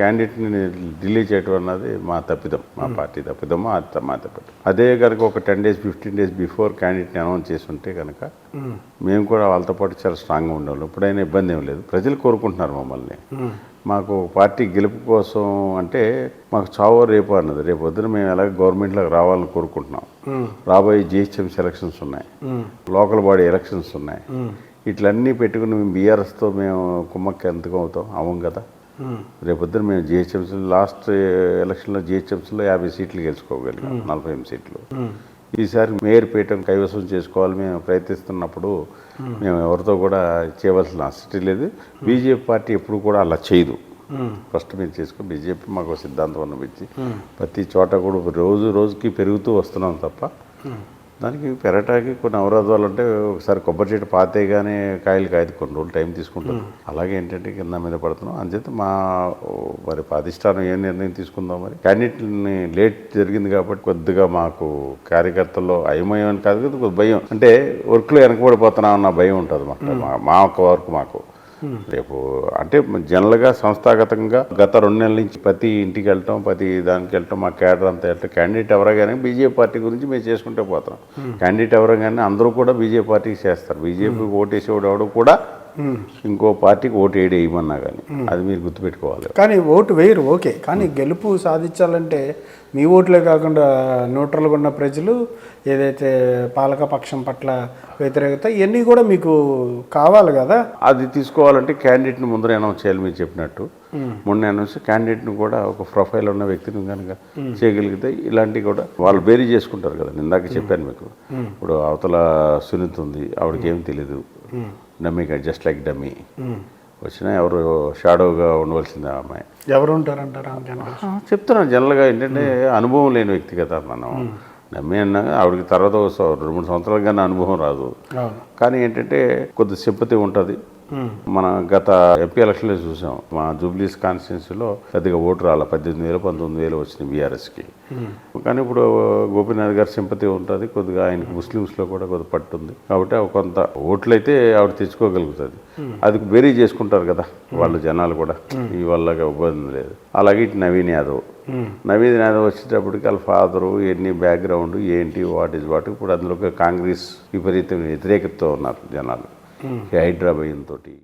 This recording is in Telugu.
క్యాండిడేట్ని డిలే చేయడం అన్నది మా తప్పిదం మా పార్టీ తప్పిదం మా మా తప్పిదం. అదే కనుక ఒక ten days fifteen days before క్యాండిడేట్ని అనౌన్స్ చేసి ఉంటే కనుక మేము. కూడా వాళ్ళతో పాటు చాలా స్ట్రాంగ్గా ఉండేవాళ్ళం. ఇప్పుడైనా ఇబ్బంది ఏం లేదు. ప్రజలు కోరుకుంటున్నారు మమ్మల్ని. మాకు పార్టీ గెలుపు కోసం అంటే మాకు చావో రేపు అన్నది. రేపు పొద్దున మేము ఎలాగ గవర్నమెంట్లోకి రావాలని కోరుకుంటున్నాం. రాబోయే జిహెచ్ఎంసీ ఎలక్షన్స్ ఉన్నాయి. లోకల్ బాడీ ఎలక్షన్స్ ఉన్నాయి. ఇట్లన్నీ పెట్టుకుని మేము బీఆర్ఎస్తో మేము కుమ్మక్కి ఎంతకు అవుతాం. అవం కదా. రేపొద్దున మేము జిహెచ్ఎంసీ లాస్ట్ ఎలక్షన్లో జిహెచ్ఎంసీలో యాభై సీట్లు గెలుచుకోగలిగాం నలభై ఎనిమిది సీట్లు. ఈసారి మేయర్ పీఠం కైవసం చేసుకోవాలి మేము ప్రయత్నిస్తున్నప్పుడు మేము. ఎవరితో కూడా చేయవలసిన ఆసక్తి లేదు. బీజేపీ పార్టీ ఎప్పుడు కూడా అలా చేయదు. ఫస్ట్ మీరు చేసుకో బీజేపీ మాకు సిద్ధాంతం అనిపించి ప్రతి చోట కూడా రోజు రోజుకి పెరుగుతూ వస్తున్నాం తప్ప దానికి పెరటానికి కొన్ని అవరోధాలు అంటే ఒకసారి కొబ్బరి చెట్టు పాతే కానీ కాయలు కాయదు. కొన్ని రోజులు టైం తీసుకుంటుంది అలాగే ఏంటంటే కింద మీద పడుతున్నాం. అంచేత మా మరి అధిష్టానం ఏం నిర్ణయం తీసుకుందాం మరి? క్యాండిడేట్ని లేట్ జరిగింది కాబట్టి కొద్దిగా మాకు కార్యకర్తల్లో అయమయం అని కాదు కదా కొద్ది భయం. అంటే వర్క్లో వెనకబడిపోతున్నాం అన్న భయం ఉంటుంది మాకు. మా- మా ఒక్క వరకు మాకు. రేపు అంటే జనరల్గా సంస్థాగతంగా గత రెండు నెలల నుంచి ప్రతి ఇంటికి వెళ్ళటం ప్రతి దానికి వెళ్ళటం మా క్యాడర్ అంతా వెళ్ళటం క్యాండిడేట్ ఎవరో కానీ బీజేపీ పార్టీ గురించి మేము చేసుకుంటే పోతాం. క్యాండిడేట్ ఎవరో కానీ అందరూ కూడా బీజేపీ పార్టీకి చేస్తారు. బీజేపీకి ఓటేసేవాడు ఎవడు కూడా ఇంకో పార్టీకి ఓటు ఏడు వేయమన్నా కానీ అది మీరు గుర్తుపెట్టుకోవాలి. కానీ ఓటు వేయరు ఓకే. కానీ గెలుపు సాధించాలంటే మీ ఓట్లే కాకుండా న్యూట్రల్గా ఉన్న ప్రజలు ఏదైతే పాలక పక్షం పట్ల వ్యతిరేకత ఇవన్నీ కూడా మీకు కావాలి కదా? అది తీసుకోవాలంటే క్యాండిడేట్ని ముందర అనౌన్స్ చేయాలి మీరు చెప్పినట్టు. మొన్న అనౌన్స్ క్యాండిడేట్ని కూడా ఒక ప్రొఫైల్ ఉన్న వ్యక్తిని కనుక చేయగలిగితే ఇలాంటివి కూడా వాళ్ళు బేరీ చేసుకుంటారు కదా ఇందాక చెప్పాను మీకు. ఇప్పుడు అవతల సునీత్ ఉంది ఆవిడకి ఏం తెలియదు డమ్మీ జస్ట్ లైక్ డమ్మీ. వచ్చినా ఎవరు షాడోగా ఉండవలసిందే అమ్మాయి. ఎవరు ఉంటారంటారు చెప్తున్నాను జనరల్గా ఏంటంటే అనుభవం లేని వ్యక్తి కదా మనం. నమ్మి అన్నా ఆవిడకి తర్వాత రెండు మూడు సంవత్సరాలు కానీ అనుభవం రాదు. కానీ ఏంటంటే కొద్ది సింపతి ఉంటుంది. మన గత ఎంపీ ఎలక్షన్లో చూసాం. మా జూబ్లీస్ కాన్స్టిట్యున్సీలో పెద్దగా ఓటు రాల. పద్దెనిమిది వేలు పంతొమ్మిది వేలు వచ్చినాయి బీఆర్ఎస్కి. కానీ ఇప్పుడు గోపీనాథ్ గారి సింపతి ఉంటుంది. కొద్దిగా ఆయన ముస్లిమ్స్లో కూడా కొద్ది పట్టు ఉంది కాబట్టి కొంత ఓట్లు అయితే ఆవిడ తెచ్చుకోగలుగుతుంది. అది బెరీ చేసుకుంటారు కదా వాళ్ళు జనాలు కూడా. ఈ వల్ల ఇబ్బంది లేదు. అలాగే ఇటు నవీన్ యాదవ్. నవీన్ యాదవ్ వచ్చేటప్పటికి వాళ్ళ ఫాదరు ఎన్ని బ్యాక్గ్రౌండ్ ఏంటి వాట్ ఈజ్ వాట్. ఇప్పుడు అందులో కాంగ్రెస్ విపరీతం వ్యతిరేకతతో ఉన్నారు జనాలు. ఈ తోటి.